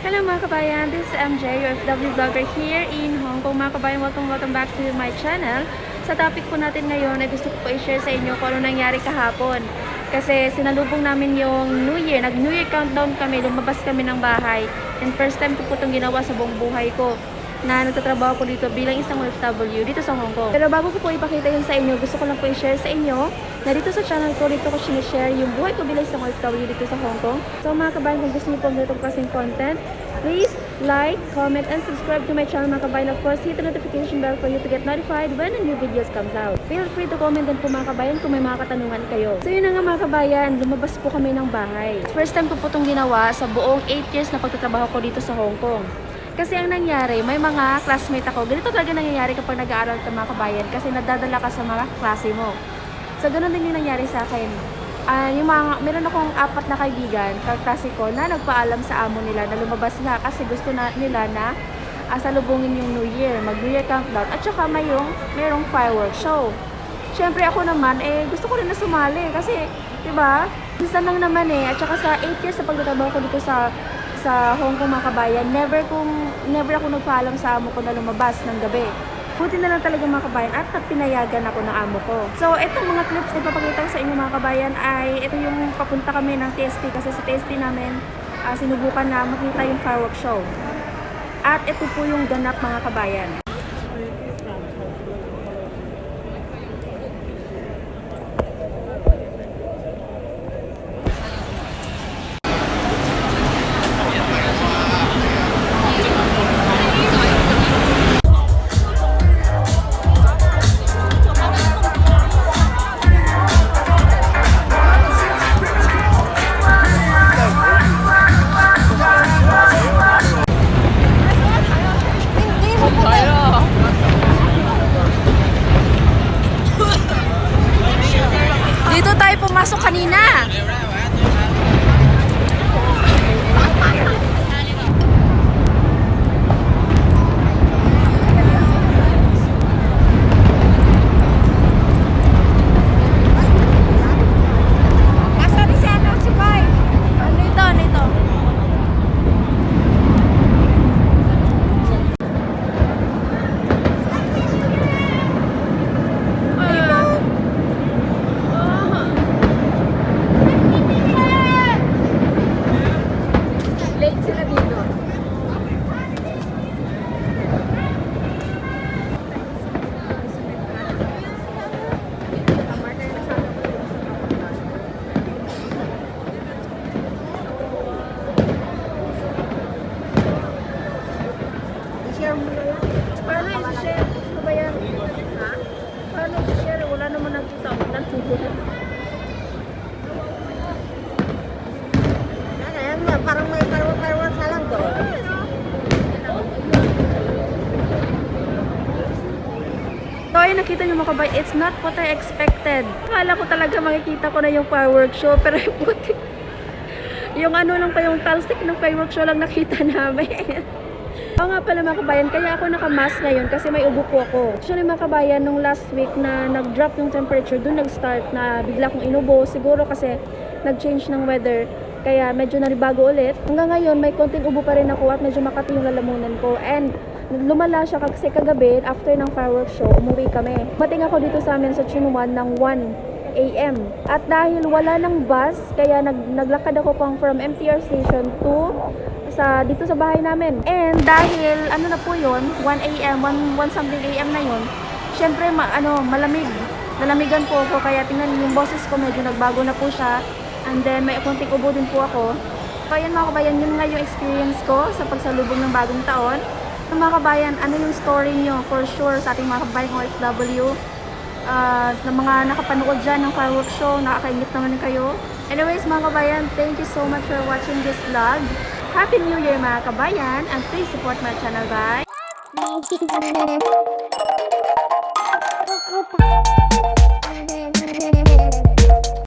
Hello mga kabayan, this is MJ, your FW vlogger here in Hong Kong. Mga kabayan, welcome, welcome back to my channel. Sa topic po natin ngayon ay gusto ko po i-share sa inyo kung ano nangyari kahapon. Kasi sinalubong namin yung New Year, nag New Year countdown kami, lumabas kami ng bahay. And first time ko po itong ginawa sa buong buhay ko na nagtatrabaho ko dito bilang isang OFW dito sa Hong Kong. Pero bago ko po ipakita yun sa inyo, gusto ko lang po i-share sa inyo na dito sa channel ko, dito ko sinishare yung buhay ko bilang isang OFW dito sa Hong Kong. So mga kabayan, kung gusto niyo po ang ganitong klaseng content, please like, comment, and subscribe to my channel mga kabayan. Of course, hit the notification bell for you to get notified when a new videos comes out. Feel free to comment din po mga kabayan kung may mga katanungan kayo. So yun na nga mga kabayan, lumabas po kami ng bahay. First time ko po itong ginawa sa buong 8 years na pagtatrabaho ko dito sa Hong Kong. Kasi ang nangyari, may mga classmate ako. Ganito talaga nangyayari kapag nag-aaral ka mga kabayan kasi nadadala ka sa mga klase mo. So, ganun din yung nangyari sa akin. Ah, yung mga, meron akong apat na kaibigan, kaklase ko, na nagpaalam sa amo nila na lumabas nga kasi gusto na nila na uh, yung New Year, mag New Year countdown, at saka may yung, merong firework show. Siyempre ako naman, eh, gusto ko rin na sumali kasi, di ba, minsan lang naman eh, at saka sa 8 years na pagtatrabaho ko dito sa sa Hong Kong mga kabayan, never kong never ako nagpaalam sa amo ko na lumabas ng gabi. Buti na lang talaga mga kabayan at pinayagan ako ng amo ko. So, itong mga clips na ipapakita ko sa inyo mga kabayan ay ito yung papunta kami ng TST kasi sa TST namin ah, sinubukan na makita yung firework show. At ito po yung ganap mga kabayan. Parang may fireworks na lang doon. So, nakita nyo mga kabay, it's not what I expected. Akala ko talaga makikita ko na yung fireworks show, pero yung puti. Yung ano lang pa, yung talstick ng fireworks show lang nakita namin. Oo nga pala mga kabayan, kaya ako nakamask ngayon kasi may ubo po ako. Actually mga kabayan, nung last week na nag-drop yung temperature, doon nag-start na bigla kong inubo. Siguro kasi nag-change ng weather, kaya medyo naribago ulit. Hanggang ngayon, may konting ubo pa rin ako at medyo makati yung lalamunan ko. And lumala siya kasi kagabi, after ng fireworks show, umuwi kami. Mating ako dito sa amin sa Chunwan ng 1 a.m. At dahil wala ng bus, kaya nag naglakad ako pang from MTR station to sa dito sa bahay namin. And dahil ano na po 'yon, 1 a.m., 1, 1 something a.m. na 'yon. Syempre ma, ano, malamig. Nalamigan po ako kaya tingnan yung boses ko medyo nagbago na po siya. And then may konting ubo din po ako. So ayan mga kabayan, yun nga yung experience ko sa pagsalubong ng bagong taon. So, mga kabayan, ano yung story nyo for sure sa ating mga kabayan OFW? Uh, na mga nakapanood dyan ng fireworks show, nakakainit naman kayo. Anyways, mga kabayan, thank you so much for watching this vlog. Happy New Year mga kabayan, and please support my channel by... Bye.